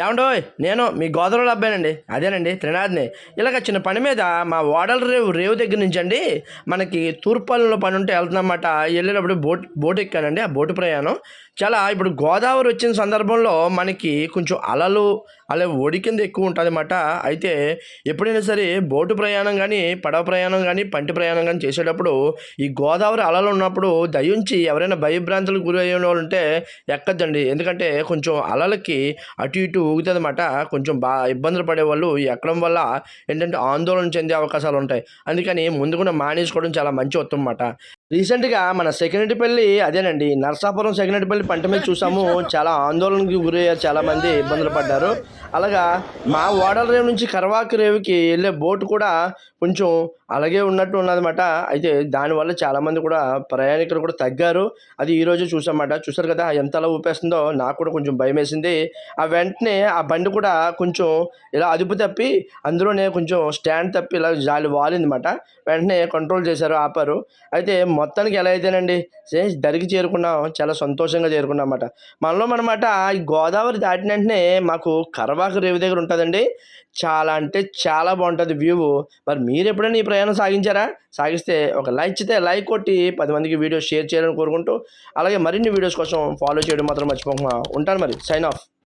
ఏమండో నేను మీ గోదావరిలో అబ్బాయినండి. అదేనండి త్రినాథ్ని. ఇలాగ చిన్న పని మీద మా ఓడల రేవు రేవు దగ్గర నుంచి అండి మనకి తూర్పాలలో పని ఉంటే వెళ్తున్నమాట. వెళ్ళేటప్పుడు బోట్ బోట్ ఎక్కానండి ఆ బోటు ప్రయాణం. చాలా ఇప్పుడు గోదావరి వచ్చిన సందర్భంలో మనకి కొంచెం అలలు అలా ఒడి కింద ఎక్కువ ఉంటుంది అన్నమాట అయితే ఎప్పుడైనా సరే బోటు ప్రయాణం కానీ పడవ ప్రయాణం కానీ పంటి ప్రయాణం కానీ చేసేటప్పుడు ఈ గోదావరి అలలు ఉన్నప్పుడు దయించి ఎవరైనా భయభ్రాంతులకు గురి అయ్యే వాళ్ళు ఉంటే ఎక్కద్దండి. ఎందుకంటే కొంచెం అలలకి అటు ఇటు ఊగుతుంది అన్నమాట కొంచెం బాగా ఇబ్బందులు పడేవాళ్ళు ఎక్కడం వల్ల ఏంటంటే ఆందోళన చెందే అవకాశాలు ఉంటాయి. అందుకని ముందుకున్న మానేసుకోవడం చాలా మంచి ఉత్తమం అన్నమాట. రీసెంట్గా మన సెకండరీపల్లి అదేనండి. నర్సాపురం సెకండరీపల్లి పంట మీద చూసాము. చాలా ఆందోళనకి గురయ్యారు చాలామంది ఇబ్బందులు పడ్డారు. అలాగా మా ఓడల రేవు నుంచి కరవాకి రేవుకి వెళ్ళే బోట్ కూడా కొంచెం అలాగే ఉన్నట్టు ఉన్నదన్నమాట. అయితే దానివల్ల చాలామంది కూడా ప్రయాణికులు కూడా తగ్గారు. అది ఈరోజు చూసామాట చూసారు కదా ఎంత అలా ఊపేస్తుందో నాకు కూడా కొంచెం భయం వేసింది ఆ వెంటనే ఆ బండి కూడా కొంచెం ఇలా అదుపు తప్పి అందులోనే కొంచెం స్టాండ్ తప్పి ఇలా జాలి వాలిందన్నమాట. వెంటనే కంట్రోల్ చేశారు ఆపారు. అయితే మొత్తానికి ఎలా అయితేనండి దరికి చేరుకున్నాం చాలా సంతోషంగా చేరుకున్నాం అన్నమాట మనలో మనమాట ఈ గోదావరి దాటిన వెంటనే మాకు కరవాక రేవు దగ్గర ఉంటుందండి. చాలా అంటే చాలా బాగుంటుంది వ్యూ మరి మీరు ఎప్పుడైనా ఈ ప్రయాణం సాగించారా? సాగిస్తే ఒక లైక్ ఇచ్చితే లైక్ కొట్టి పది మందికి వీడియో షేర్ చేయాలని కోరుకుంటూ అలాగే మరిన్ని వీడియోస్ కోసం ఫాలో చేయడం మాత్రం మర్చిపోకుండా ఉంటాను మరి. Sign of